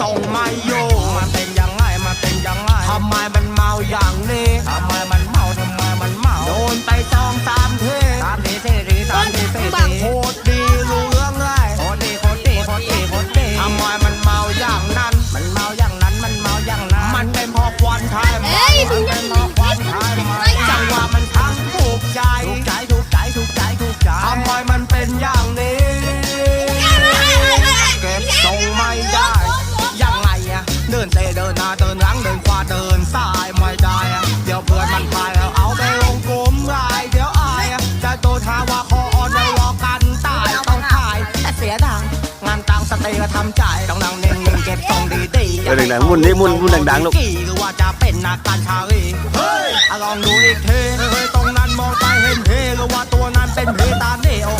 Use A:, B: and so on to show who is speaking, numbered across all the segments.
A: ทรงไม่อยู่มันเป็นยังไงมันเป็นยังไงทำไมมันเมาอย่างนี้ทำไมมันเมาทำไมมันเมาโดนไปสองสามทีสามทีสี่ทีสามทีสี่ทีโคตรดีรู้เรื่องเลยโคตรดีโคตรดีโคตรดีโคตรดีทำไมมันเมาอย่างนั้น มันเมาอย่างนั้นมันเมาอย่างนั้น มันเป็นเพราะควันไทย
B: เอ้ยมึ
A: มั
B: ง
A: น
B: จะ
A: เป็น
B: ห
A: เพ
B: นี
A: ราะค
B: เด็
A: วัน
B: ก
A: ไท
B: มึง
A: ย
B: จะหนี
A: จังหวะมันทั้งถูกใจถูกใจถูก ยแต่เสียดังงานตังสเตย์ก็ทำใจต้องนั่งเน่งเน่งเก็บทรงดีดีๆ
C: เออเด็กๆหมุนนี่หมุนหมุนดังๆลูก
A: หรือว่าจะเป็นนักการชาลีเฮ้ยอะลองดูอีกทีเฮ้ยตรงนั้นมองไปเห็นเพหรือว่าตัวนั้นเป็นเพตาเน่โอ้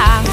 A: está.